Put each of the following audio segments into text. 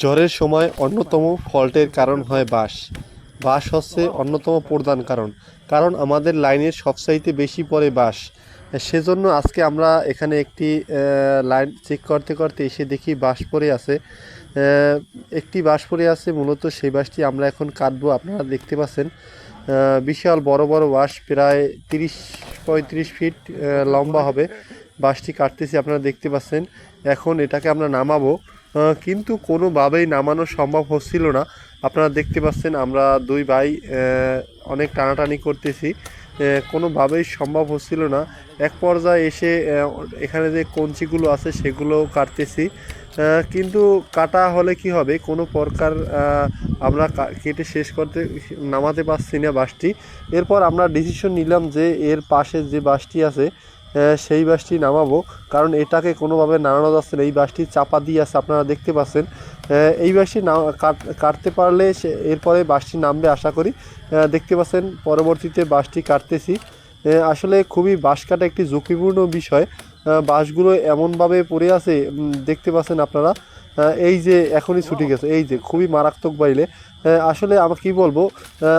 ঝড়ের সময় অন্যতম ফল্টের কারণ হয় বাস বাস হচ্ছে অন্যতম প্রধান কারণ কারণ আমাদের লাইনের সবচাইতে বেশি পড়ে বাস সেজন্য আজকে আমরা এখানে একটি লাইন চেক করতে করতে এসে দেখি বাস পড়ে আছে। একটি বাস পড়ে আছে, মূলত সেই বাসটি আমরা এখন কাটবো, আপনারা দেখতে পাচ্ছেন। বিশাল বড় বড় বাস প্রায় তিরিশ, পঁয়ত্রিশ ফিট লম্বা হবে। বাসটি কাটতেছি, আপনারা দেখতে পাচ্ছেন। এখন এটাকে আমরা নামাবো। কিন্তু কোনোভাবেই নামানো সম্ভব হচ্ছিল না। আপনারা দেখতে পাচ্ছেন, আমরা দুই ভাই অনেক টানাটানি করতেছি। কোনোভাবেই সম্ভব হচ্ছিল না। এক পর্যায়ে এসে এখানে যে কঞ্চিগুলো আছে সেগুলো কাটতেছি। কিন্তু কাটা হলে কি হবে? কোনো প্রকার আমরা কেটে শেষ করতে, নামাতে পারছি না বাসটি। এরপর আমরা ডিসিশন নিলাম যে এর পাশে যে বাসটি আছে সেই বাসটি নামাবো। কারণ এটাকে কোনোভাবে নামানো যাচ্ছে না। এই বাসটি চাপা দিয়ে আছে, আপনারা দেখতে পাচ্ছেন। এই বাসটি না, কাট- কাটতে পারলে সে, এরপরে বাসটি নামবে আশা করি। দেখতে পাচ্ছেন, পরবর্তীতে বাসটি কাটতেছি। আসলে খুবই বাস কাটা একটি ঝুঁকিপূর্ণ বিষয়। বাসগুলো এমনভাবে পড়ে আছে দেখতে পাচ্ছেন আপনারা। এই যে এখনই ছুটি গেছে এই যে খুবই মারাত্মক বাইলে আসলে আমরা কি বলব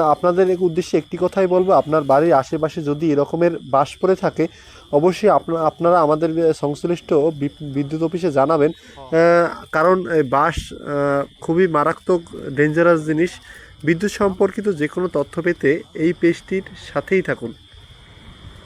আপনাদের এক উদ্দেশ্যে একটি কথাই বলব আপনার বাড়ির আশেপাশে যদি এরকমের বাস পড়ে থাকে অবশ্যই আপনা- আপনারা আমাদের সংশ্লিষ্ট বিদ্যুৎ অফিসে জানাবেন। কারণ এই বাঁশ খুবই মারাত্মক ডেঞ্জারাস জিনিস। বিদ্যুৎ সম্পর্কিত যে কোনো তথ্য পেতে এই পেজটির সাথেই থাকুন।